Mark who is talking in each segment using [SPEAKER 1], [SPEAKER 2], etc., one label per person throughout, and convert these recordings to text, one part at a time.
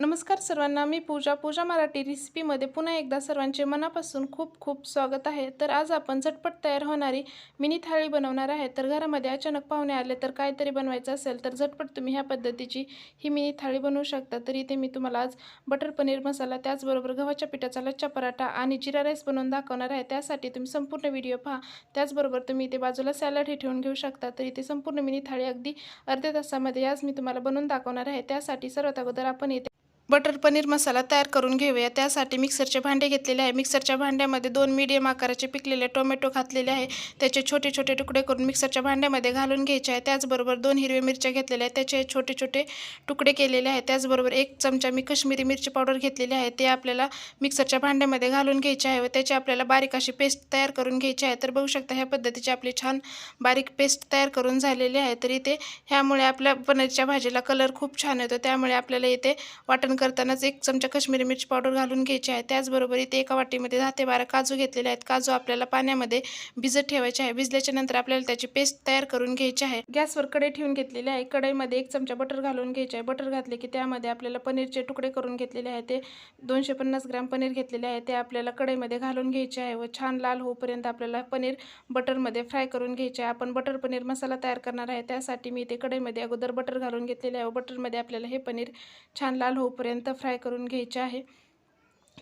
[SPEAKER 1] नमस्कार सर्वांना मी पूजा. पूजा मराठी रेसिपीमध्ये पुन्हा एकदा सर्वांचे मनापासून खूप खूप स्वागत आहे. तर आज आपण झटपट तयार होणारी मिनी थाळी बनवणार आहे. तर घरामध्ये अचानक पाहुणे आले तर काहीतरी बनवायचं असेल तर झटपट तुम्ही ह्या पद्धतीची ही मिनी थाळी बनवू शकता. तर इथे मी तुम्हाला आज बटर पनीर मसाला त्याचबरोबर गव्हाच्या पिठाचा लच्छा पराठा आणि जिरा राईस बनवून दाखवणार आहे. त्यासाठी तुम्ही संपूर्ण व्हिडिओ पहा. त्याचबरोबर तुम्ही इथे बाजूला सॅलड हे ठेवून घेऊ शकता. तर इथे संपूर्ण मिनी थाळी अगदी अर्ध्या तासामध्ये आज मी तुम्हाला बनवून दाखवणार आहे. त्यासाठी सर्वात अगोदर आपण इथे बटर पनीर मसाला तयार करून घेऊया. त्यासाठी मिक्सरचे भांडे घेतलेले आहे. मिक्सरच्या भांड्यामध्ये दोन मीडियम आकाराचे पिकलेले टोमॅटो घातलेले आहे. त्याचे छोटे छोटे तुकडे करून मिक्सरच्या भांड्यामध्ये घालून घ्यायचे आहे. त्याचबरोबर दोन हिरव्या मिरच्या घेतलेल्या आहेत. त्याचे छोटे छोटे तुकडे केलेले आहेत. त्याचबरोबर एक चमचा मी कश्मीरी मिरची पावडर घेतलेली आहे. ते आपल्याला मिक्सरच्या भांड्यामध्ये घालून घ्यायचे आहे व त्याची आपल्याला बारीक अशी पेस्ट तयार करून घ्यायची आहे. तर बघू शकता ह्या पद्धतीची आपली छान बारीक पेस्ट तयार करून झालेली आहे. तर इथे ह्यामुळे आपल्या पनीरच्या भाजीला कलर खूप छान येतो. त्यामुळे आपल्याला इथे वाटण करतानाच एक चमचा कश्मीरी मिरची पावडर घालून घ्यायची आहे. त्याचबरोबर इथे एका वाटीमध्ये दहा ते बारा काजू घेतलेले आहेत. काजू आपल्याला पाण्यामध्ये भिजत ठेवायचे आहे. भिजल्याच्या नंतर आपल्याला त्याची पेस्ट तयार करून घ्यायची आहे. गॅसवर कढई ठेवून घेतलेली आहे. कढईमध्ये एक चमचा बटर घालून घ्यायचे आहे. बटर घातले की त्यामध्ये आपल्याला पनीरचे तुकडे करून घेतलेले आहे. ते दोनशे पन्नास ग्राम पनीर घेतलेले आहे. ते आपल्याला कढईमध्ये घालून घ्यायचे आहे व छान लाल होऊपर्यंत आपल्याला पनीर बटरमध्ये फ्राय करून घ्यायचे आहे. आपण बटर पनीर मसाला तयार करणार आहे. त्यासाठी मी इथे कढईमध्ये अगोदर बटर घालून घेतलेले आहे व बटरमध्ये आपल्याला हे पनीर छान लाल होईपर्यंत फ्राय करून घ्यायचे आहे.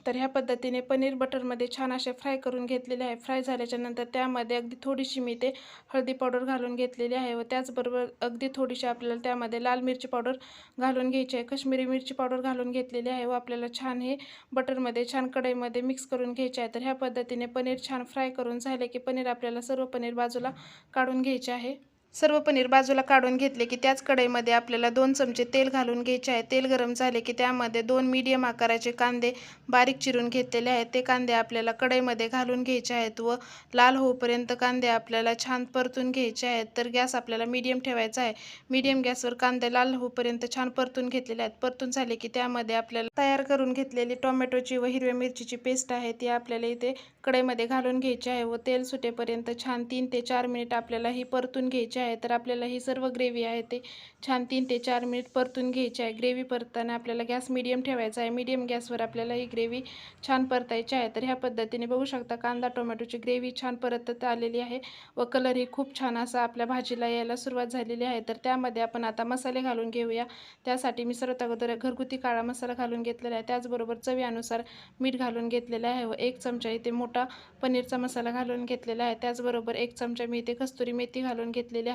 [SPEAKER 1] तर ह्या पद्धतीने पनीर बटरमध्ये छान असे फ्राय करून घेतलेले आहे. फ्राय झाल्याच्यानंतर त्यामध्ये अगदी थोडीशी मी ते हळदी पावडर घालून घेतलेली आहे व त्याचबरोबर अगदी थोडीशी आपल्याला त्यामध्ये लाल मिरची पावडर घालून घ्यायची आहे. कश्मीरी मिरची पावडर घालून घेतलेली आहे व आपल्याला छान हे बटरमध्ये छान कढईमध्ये मिक्स करून घ्यायचे आहे. तर ह्या पद्धतीने पनीर छान फ्राय करून झाले की पनीर आपल्याला सर्व पनीर बाजूला काढून घ्यायचे आहे. सर्व पनीर बाजूला काढून घेतले की त्याच कढईमध्ये आपल्याला दोन चमचे तेल घालून घ्यायचे आहे. तेल गरम झाले की त्यामध्ये दोन मीडियम आकाराचे कांदे बारीक चिरून घेतलेले आहेत. ते कांदे आपल्याला कढईमध्ये घालून घ्यायचे आहेत व लाल होऊपर्यंत कांदे आपल्याला छान परतून घ्यायचे आहेत. तर गॅस आपल्याला मीडियम ठेवायचा आहे. मीडियम गॅसवर कांदे लाल होऊपर्यंत छान परतून घेतलेले आहेत. परतून झाले की त्यामध्ये आपल्याला तयार करून घेतलेली टोमॅटोची व हिरव्या मिरचीची पेस्ट आहे. ती आपल्याला इथे कढईमध्ये घालून घ्यायची आहे व तेल सुटेपर्यंत छान तीन ते चार मिनिट आपल्याला ही परतून घ्यायची आहे. आहे तर आपल्याला ही सर्व ग्रेव्ही आहे ते छान तीन ते चार मिनिट परतून घ्यायची आहे. ग्रेव्ही परताना आपल्याला गॅस मीडियम ठेवायचा आहे. मीडियम गॅसवर आपल्याला ही ग्रेव्ही छान परतायची आहे. तर ह्या पद्धतीने बघू शकता कांदा टोमॅटोची ग्रेव्ही छान परतत आलेली आहे व कलरही खूप छान असा आपल्या भाजीला यायला सुरुवात झालेली आहे. तर त्यामध्ये आपण आता मसाले घालून घेऊया. त्यासाठी मी सर्वात अगोदर घरगुती काळा मसाला घालून घेतलेला आहे. त्याचबरोबर चवीनुसार मीठ घालून घेतलेलं आहे व एक चमचा इथे मोठा पनीरचा मसाला घालून घेतलेला आहे. त्याचबरोबर एक चमचा मी इथे कस्तुरी मेथी घालून घेतलेली आहे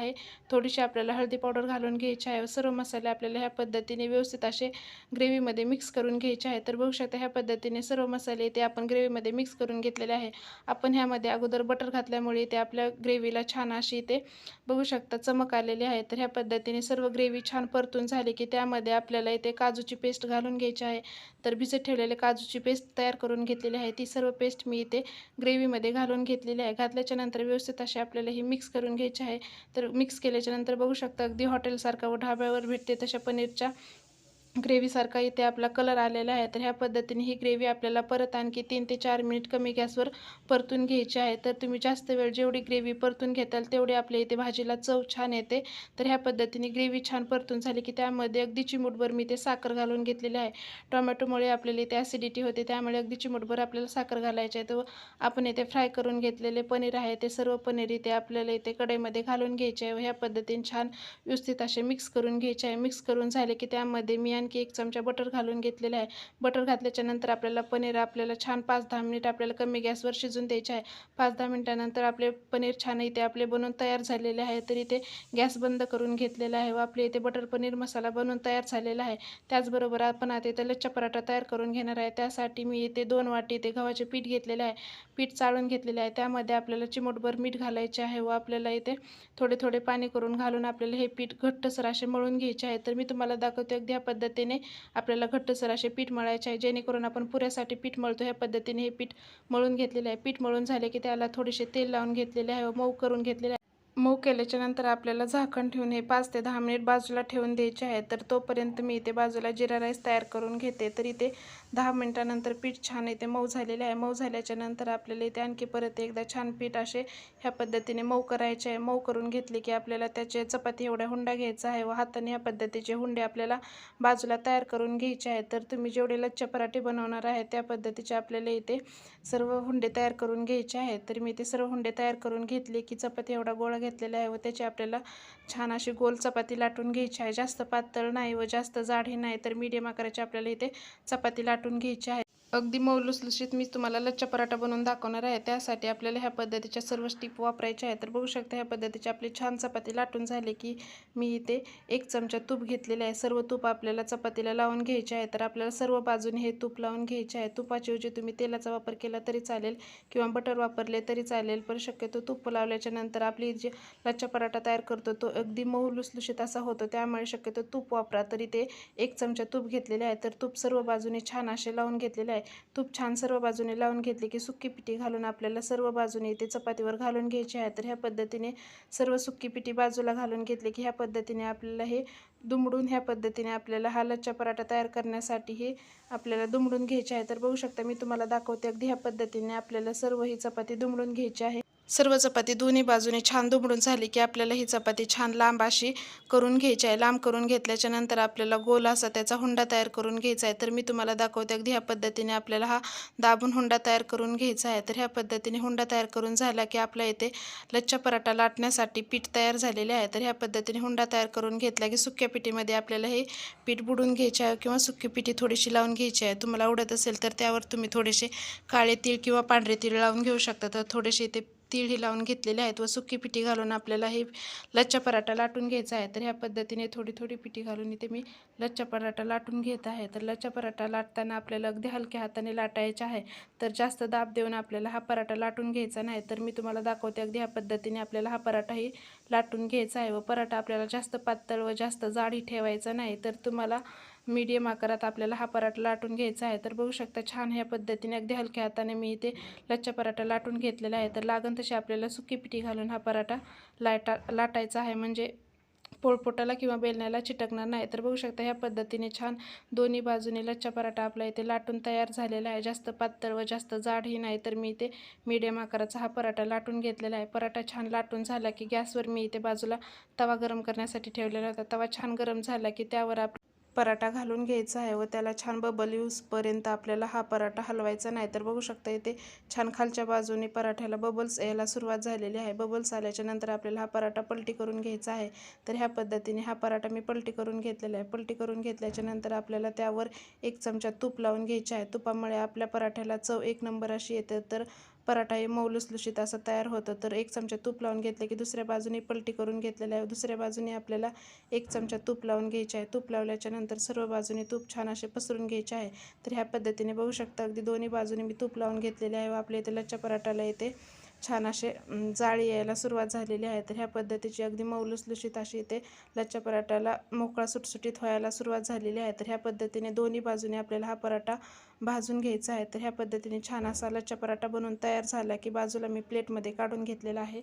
[SPEAKER 1] थोडीशी आपल्याला हळदी पावडर घालून घ्यायची आहे. सर्व मसाले आपल्याला ह्या पद्धतीने व्यवस्थित असे ग्रेव्हीमध्ये मिक्स करून घ्यायचे आहे तर बघू शकता ह्या पद्धतीने सर्व मसाले ते आपण ग्रेव्हीमध्ये मिक्स करून घेतलेले आहे. आपण ह्यामध्ये अगोदर बटर घातल्यामुळे ते आपल्या ग्रेव्हीला छान अशी ते बघू शकता चमक आलेली आहे. तर ह्या पद्धतीने सर्व ग्रेव्ही छान परतून झाली की त्यामध्ये आपल्याला इथे काजूची पेस्ट घालून घ्यायची आहे. तर भिजत ठेवलेले काजूची पेस्ट तयार करून घेतलेली आहे. ती सर्व पेस्ट मी इथे ग्रेव्हीमध्ये घालून घेतलेली आहे. घातल्याच्या नंतर व्यवस्थित अशी आपल्याला ही मिक्स करून घ्यायची आहे. तर मिक्स केल्याच्यानंतर बघू शकता अगदी हॉटेलसारखा व ढाब्यावर भेटते तशा पनीरच्या ग्रेव्हीसारखा इथे आपला कलर आलेला आहे. तर ह्या पद्धतीने ही ग्रेव्ही आपल्याला परत आणखी तीन ते चार मिनिट कमी गॅसवर परतून घ्यायची आहे. तर तुम्ही जास्त वेळ जेवढी ग्रेव्ही परतून घेताल तेवढी आपल्या इथे भाजीला चव छान येते. तर ह्या पद्धतीने ग्रेव्ही छान परतून झाली की त्यामध्ये अगदी चिमूटभर मी ते साखर घालून घेतलेले आहे. टोमॅटोमुळे आपल्याला इथे ॲसिडिटी होते त्यामुळे अगदी चिमूटभर आपल्याला साखर घालायची आहे. तर आपण इथे फ्राय करून घेतलेले पनीर आहे ते सर्व पनीर इथे आपल्याला इथे कढईमध्ये घालून घ्यायचे आहे. व ह्या पद्धतीने छान व्यवस्थित असे मिक्स करून घ्यायचे आहे. मिक्स करून झाले की त्यामध्ये मी आणखी एक चमचा बटर घालून घेतलेलं आहे. बटर घातल्याच्या नंतर आपल्याला पनीर आपल्याला छान पाच दहा मिनिट आपल्याला कमी गॅसवर शिजून द्यायचे आहे. पाच दहा मिनिटानंतर आपले पनीर छान इथे आपले बनवून तयार झालेले आहे. तर इथे गॅस बंद करून घेतलेला आहे व आपले इथे बटर पनीर मसाला बनवून तयार झालेला आहे. त्याचबरोबर आपण आता इथे लच्छा पराठा तयार करून घेणार आहे. त्यासाठी मी इथे दोन वाटी इथे गव्हाचे पीठ घेतलेले आहे. पीठ चाळून घेतलेले आहे. त्यामध्ये आपल्याला चिमटभर मीठ घालायचे आहे व आपल्याला इथे थोडे थोडे पाणी करून घालून आपल्याला हे पीठ घट्टसर असे मळून घ्यायचे आहे. तर मी तुम्हाला दाखवते अगदी ह्या पद्धतीने आपल्याला घट्टसर असे पीठ मळायचे आहे. जेणेकरून आपण पुऱ्यासाठी पीठ मळतो. ह्या पद्धतीने हे पीठ मळून घेतलेले आहे. पीठ मळून झाले की त्याला थोडेसे तेल लावून घेतलेले आहे व मऊ करून घेतलेले आहे. मऊ केल्याच्यानंतर आपल्याला झाकण ठेवून हे पाच ते दहा मिनिट बाजूला ठेवून द्यायचे आहे. तर तोपर्यंत मी इथे बाजूला जिरा राईस तयार करून घेते. तर इथे दहा मिनटानंतर पीठ छान इथे मऊ झालेले आहे. मऊ झाल्याच्यानंतर आपल्याला इथे आणखी परत एकदा छान पीठ असे ह्या पद्धतीने मऊ करायचे आहे. मऊ करून घेतले की आपल्याला त्याचे चपाती एवढ्या हुंडा घ्यायचा आहे व हाताने ह्या पद्धतीचे हुंडे आपल्याला बाजूला तयार करून घ्यायचे आहेत तर तुम्ही जेवढे लच्छ पराठे बनवणार आहे त्या पद्धतीचे आपल्याला इथे सर्व हुंडे तयार करून घ्यायचे आहेत तर मी ते सर्व हुंडे तयार करून घेतले की चपाती एवढा गोळा घेतलेला आहे व त्याची आपल्याला छान अशी गोल चपाती लाटून घ्यायची आहे. जास्त पातळ नाही व जास्त जाडही नाही तर मीडियम आकाराची आपल्याला इथे चपाती वाटून घ्यायचे आहे अगदी मौलुसलुशीत मी तुम्हाला लच्छा पराठा बनवून दाखवणार आहे. त्यासाठी आपल्याला ह्या पद्धतीच्या सर्व स्टीप वापरायच्या आहेत. तर बघू शकता ह्या पद्धतीचे आपले छान चपाती लाटून झाले की मी इथे एक चमचा तूप घेतलेले आहे. सर्व तूप आपल्याला चपातीला लावून घ्यायचे आहे. तर आपल्याला सर्व बाजूने हे तूप लावून घ्यायचे आहे. तुपाच्याऐवजी तुम्ही तेलाचा वापर केला तरी चालेल किंवा बटर वापरले तरी चालेल. पण शक्यतो तूप लावल्याच्या नंतर आपली जे लच्छा पराठा तयार करतो तो अगदी मौलुसलुशीत असा होतो. त्यामुळे शक्यतो तूप वापरा. तरी ते एक चमचा तूप घेतलेले आहे. तर तूप सर्व बाजूने छान असे लावून घेतलेले आहे. तूप छान सर्व बाजूने लावून घेतले की सुक्की पिठी घालून आपल्याला सर्व बाजूने ते चपातीवर घालून घ्यायचे आहे. तर ह्या पद्धतीने सर्व सुक्की पिठी बाजूला घालून घेतले की ह्या पद्धतीने आपल्याला हे दुमडून ह्या पद्धतीने आपल्याला हा लच्चा पराठा तयार करण्यासाठी हे आपल्याला दुमडून घ्यायचे आहे. तर बघू शकता मी तुम्हाला दाखवते. अगदी ह्या पद्धतीने आपल्याला सर्व ही चपाती दुमडून घ्यायची आहे. सर्व चपाती दोन्ही बाजूने छान दुमडून झाली की आपल्याला ही चपाती छान लांब अशी करून घ्यायची आहे. लांब करून घेतल्याच्या नंतर आपल्याला गोल असा त्याचा हुंडा तयार करून घ्यायचा आहे. तर मी तुम्हाला दाखवते अगदी ह्या पद्धतीने आपल्याला हा दाबून हुंडा तयार करून घ्यायचा आहे. तर ह्या पद्धतीने हुंडा तयार करून झाला की आपल्या इथे लच्छा पराठा लाटण्यासाठी पीठ तयार झालेले आहे. तर ह्या पद्धतीने हुंडा तयार करून घेतला की सुक्या पिठीमध्ये आपल्याला हे पीठ बुडून घ्यायचे आहे किंवा सुकी पिठी थोडीशी लावून घ्यायची आहे. तुम्हाला आवडत असेल तर त्यावर तुम्ही थोडेसे काळे तीळ किंवा पांढरे तीळ लावून घेऊ शकता. तर थोडेसे इथे तिळही लावून घेतलेले आहेत व सुकी पिठी घालून आपल्याला हे लच्छा पराठा लाटून घ्यायचा आहे. तर ह्या पद्धतीने थोडी थोडी पिठी घालून इथे मी लच्छा पराठा लाटून घेत आहे. तर लच्छा पराठा लाटताना आपल्याला अगदी हलक्या हाताने लाटायचा आहे. तर जास्त दाब देऊन आपल्याला हा पराठा लाटून घ्यायचा नाही. तर मी तुम्हाला दाखवते अगदी ह्या पद्धतीने आपल्याला हा पराठाही लाटून घ्यायचा आहे व पराठा आपल्याला जास्त पातळ व जास्त जाडी ठेवायचा नाही. तर तुम्हाला मीडियम आकारात आपल्याला हा पराठा लाटून घ्यायचा आहे. तर बघू शकता छान ह्या पद्धतीने अगदी हलक्या हाताने मी इथे लच्छा पराठा लाटून घेतलेला आहे. तर लागण तशी आपल्याला सुकी पिठी घालून हा पराठा लाटा लाटायचा आहे. म्हणजे पोळपोटाला किंवा बेलण्याला चिटकणार नाही. तर बघू शकता ह्या पद्धतीने छान दोन्ही बाजूने लच्छा पराठा आपला इथे लाटून तयार झालेला आहे. जास्त पातळ व जास्त जाडही नाही तर मी इथे मीडियम आकाराचा हा पराठा लाटून घेतलेला आहे. पराठा छान लाटून झाला की गॅसवर मी इथे बाजूला तवा गरम करण्यासाठी ठेवलेला होता. तवा छान गरम झाला की त्यावर आप पराठा घालून घ्यायचा आहे व त्याला छान बबल यूजपर्यंत आपल्याला हा पराठा हलवायचा नाही. तर बघू शकता इथे छान खालच्या बाजूने पराठ्याला बबल्स यायला सुरुवात झालेली आहे. बबल्स आल्याच्यानंतर आपल्याला हा पराठा पलटी करून घ्यायचा आहे. तर ह्या पद्धतीने हा पराठा मी पलटी करून घेतलेला आहे. पलटी करून घेतल्याच्या नंतर आपल्याला त्यावर एक चमचा तूप लावून घ्यायचे आहे. तुपामुळे आपल्या पराठ्याला चव एक नंबर अशी येते. तर पराठा हे मऊ लुसलुशीत असं तयार होतं. तर एक चमचा तूप लावून घेतलं की दुसऱ्या बाजूने पलटी करून घेतलेलं आहे. दुसऱ्या बाजूने आपल्याला एक चमचा तूप लावून घ्यायचे आहे. तूप लावल्याच्या नंतर सर्व बाजूने तूप छान असे पसरून घ्यायचे आहे. तर ह्या पद्धतीने बघू शकता अगदी दोन्ही बाजूने मी तूप लावून घेतलेले आहे व आपल्या इथे लच्छा पराठाला येते. छान असे जाळी यायला सुरुवात झालेली आहे. तर ह्या पद्धतीची अगदी मौलुसलुशीत अशी इथे लच्छा पराठाला मोकळा सुटसुटीत व्हायला सुरुवात झालेली आहे. तर ह्या पद्धतीने दोन्ही बाजूने आपल्याला हा पराठा भाजून घ्यायचा आहे. तर ह्या पद्धतीने छान असा लच्छा पराठा बनवून तयार झाला की बाजूला मी प्लेटमध्ये काढून घेतलेला आहे.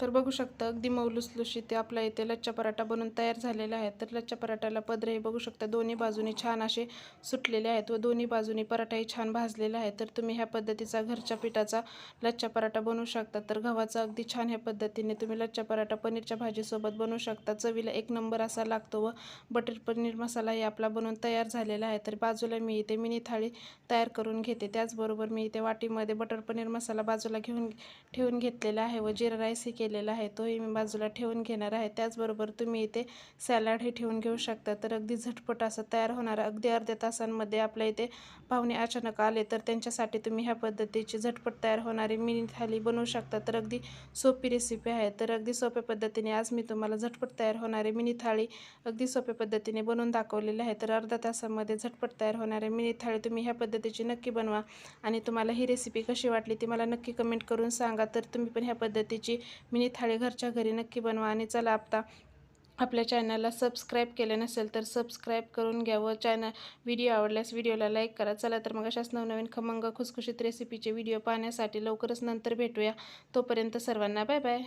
[SPEAKER 1] तर बघू शकता अगदी मौलुसलुशीत ते आपल्या इथे लच्छा पराठा बनवून तयार झालेला आहे. तर लच्छा पराठाला पदरे हे बघू शकता दोन्ही बाजूनी छान असे सुटलेले आहेत व दोन्ही बाजूनी पराठाही छान भाजलेला आहे तर तुम्ही ह्या पद्धतीचा घरच्या पिठाचा लच्छा पराठा बनवू शकता. तर गव्हाचा अगदी छान ह्या पद्धतीने तुम्ही लच्छा पराठा पनीरच्या भाजीसोबत बनवू शकता. चवीला एक नंबर असा लागतो व बटर पनीर मसालाही आपला बनवून तयार झालेला आहे. तर बाजूला मी इथे मिनी थाळी तयार करून घेते. त्याचबरोबर मी इथे वाटीमध्ये बटर पनीर मसाला बाजूला घेऊन ठेवून घेतलेला आहे व जिरा राईस हे केलेला आहे तोही मी बाजूला ठेवून घेणार आहे. त्याचबरोबर तुम्ही इथे सॅलड हे ठेवून घेऊ शकता. तर अगदी झटपट असं तयार होणार अगदी अर्ध्या तासांमध्ये आपल्या इथे पाहुणे अचानक आले तर त्यांच्यासाठी तुम्ही ह्या पद्धतीची झटपट तयार होणारी मिनी थाली बनवू शकता. तर अगदी सोपी रेसिपी आहे. तर अगदी सोप्या पद्धतीने आज मी तुम्हाला झटपट तयार होणारी मिनी थाळी अगदी सोप्या पद्धतीने बनवून दाखवलेली आहे. तर अर्ध्या तासामध्ये झटपट तयार होणारी मिनी थाळी तुम्ही ह्या पद्धतीची नक्की बनवा आणि तुम्हाला ही रेसिपी कशी वाटली ती मला नक्की कमेंट करून सांगा. तर तुम्ही पण ह्या पद्धतीची मिनी थाळी घरच्या घरी नक्की बनवा आणि चला आता आपल्या चॅनलला सबस्क्राईब केलं नसेल तर सबस्क्राईब करून घ्या व चॅनल व्हिडिओ आवडल्यास व्हिडिओला लाईक करा. चला तर मग अशाच नवनवीन खमंग खुसखुशीत रेसिपीचे व्हिडिओ पाहण्यासाठी लवकरच नंतर भेटूया. तोपर्यंत सर्वांना बाय बाय